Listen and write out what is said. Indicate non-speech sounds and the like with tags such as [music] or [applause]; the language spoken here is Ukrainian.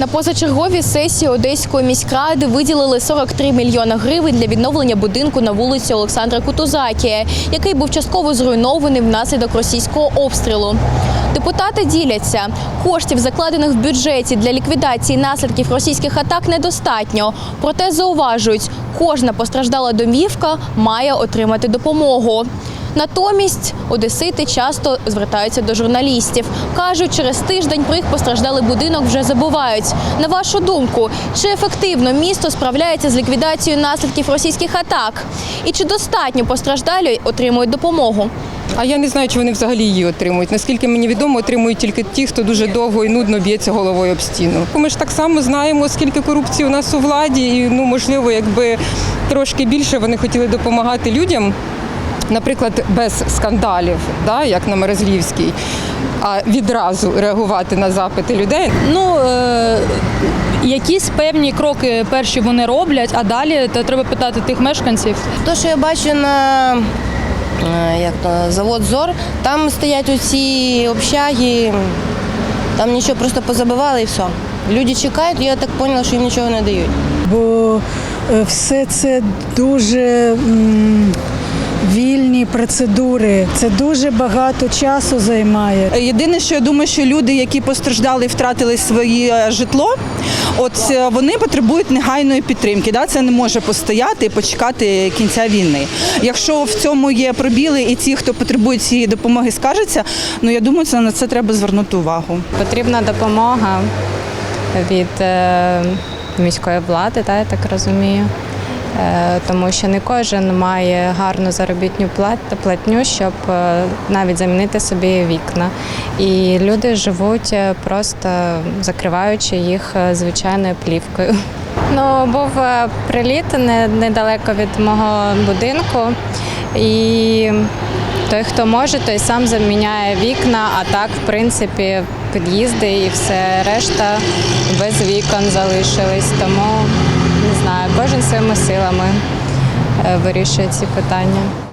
На позачерговій сесії Одеської міськради виділили 43 мільйона гривень для відновлення будинку на вулиці Олександра Кутузакія, який був частково зруйнований внаслідок російського обстрілу. Депутати діляться. Коштів, закладених в бюджеті для ліквідації наслідків російських атак, недостатньо. Проте зауважують, кожна постраждала домівка має отримати допомогу. Натомість одесити часто звертаються до журналістів. Кажуть, через тиждень про їх постраждалий будинок вже забувають. На вашу думку, чи ефективно місто справляється з ліквідацією наслідків російських атак? І чи достатньо постраждалі отримують допомогу? А я не знаю, чи вони взагалі її отримують. Наскільки мені відомо, отримують тільки ті, хто дуже довго і нудно б'ється головою об стіну. Ми ж так само знаємо, скільки корупції у нас у владі, і ну можливо, якби трошки більше вони хотіли допомагати людям. Наприклад, без скандалів, да, як на Мерезлівській, а відразу реагувати на запити людей. Ну е, якісь певні кроки перші вони роблять, а далі то треба питати тих мешканців. То, що я бачу на е, як то, завод ЗОР, там стоять оці общаги, там нічого просто позабивали і все. Люди чекають, і я так зрозуміла, що їм нічого не дають. бо е, все це дуже м, процедури. Це дуже багато часу займає. Єдине, що я думаю, що люди, які постраждали і втратили своє житло, от е, вони потребують негайної підтримки. Да? Це не може постояти і почекати кінця війни. Якщо в цьому є пробіли і ті, хто потребує цієї допомоги, скаржаться, ну я думаю, це на це треба звернути увагу. Потрібна допомога від е, міської влади, та, я так розумію. Е, Тому що не кожен має гарну заробітну платню, щоб е, навіть замінити собі вікна. І люди живуть е, просто закриваючи їх звичайною плівкою. [laughs] Ну, був приліт недалеко від мого будинку. І той, хто може, той сам заміняє вікна, а так, в принципі, під'їзди і все решта без вікон залишились. Тому знаю, кожен своїми силами е, вирішує ці питання.